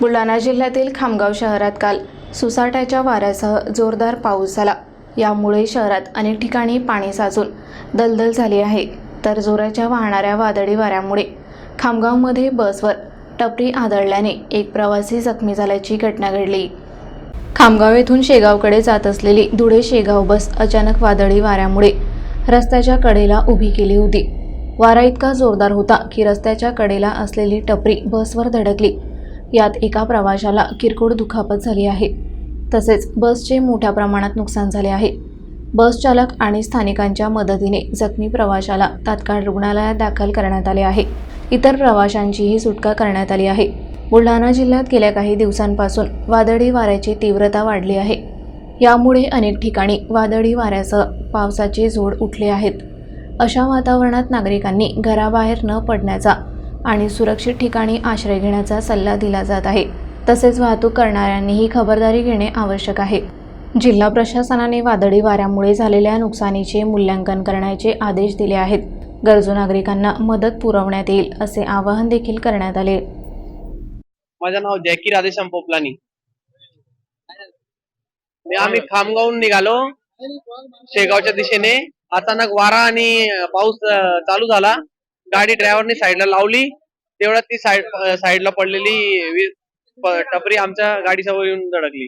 बुलढाणा जिल्ह्यातील खामगाव शहरात काल सुसाट्याच्या वाऱ्यासह जोरदार पाऊस झाला. यामुळे शहरात अनेक ठिकाणी पाणी साचून दलदल झाली आहे. तर जोराच्या वाहणाऱ्या वादळी वाऱ्यामुळे खामगावमध्ये बसवर टपरी आदळल्याने एक प्रवासी जखमी झाल्याची घटना घडली. खामगाव येथून शेगावकडे जात असलेली धुळे शेगाव बस अचानक वादळी वाऱ्यामुळे रस्त्याच्या कडेला उभी केली होती. वारा इतका जोरदार होता की रस्त्याच्या कडेला असलेली टपरी बसवर धडकली. यात एका प्रवाशाला किरकोळ दुखापत झाली आहे. तसेच बसचे मोठ्या प्रमाणात नुकसान झाले आहे. बस चालक आणि स्थानिकांच्या मदतीने जखमी प्रवाशाला तात्काळ रुग्णालयात दाखल करण्यात आले आहे. इतर प्रवाशांचीही सुटका करण्यात आली आहे. बुलढाणा जिल्ह्यात गेल्या काही दिवसांपासून वादळी वाऱ्याची तीव्रता वाढली आहे. यामुळे अनेक ठिकाणी वादळी वाऱ्यासह पावसाचे जोड उठले आहेत. अशा वातावरणात नागरिकांनी घराबाहेर न पडण्याचा आणि सुरक्षित ठिकाणी आश्रय घेण्याचा सल्ला दिला जात आहे. तसेच वाहतूक करणाऱ्यांनीही खबरदारी घेणे आवश्यक आहे. जिल्हा प्रशासनाने वादळी वाऱ्यामुळे झालेल्या नुकसानीचे मूल्यांकन करण्याचे आदेश दिले आहेत. गरजू नागरिकांना मदत पुरवण्यात येईल असे आवाहन देखील करण्यात आले. माझं नाव जॅकी राधेश्याम पोपलानी मी आम्ही खामगावून निघालो. शेगावच्या दिशेने अचानक वारा आणि पाऊस चालू झाला. गाडी ड्रायव्हरने साईडला लावली. तेवढ्यात ती साईड साईडला पडलेली टपरी आमच्या गाडीसमोर येऊन धडकली.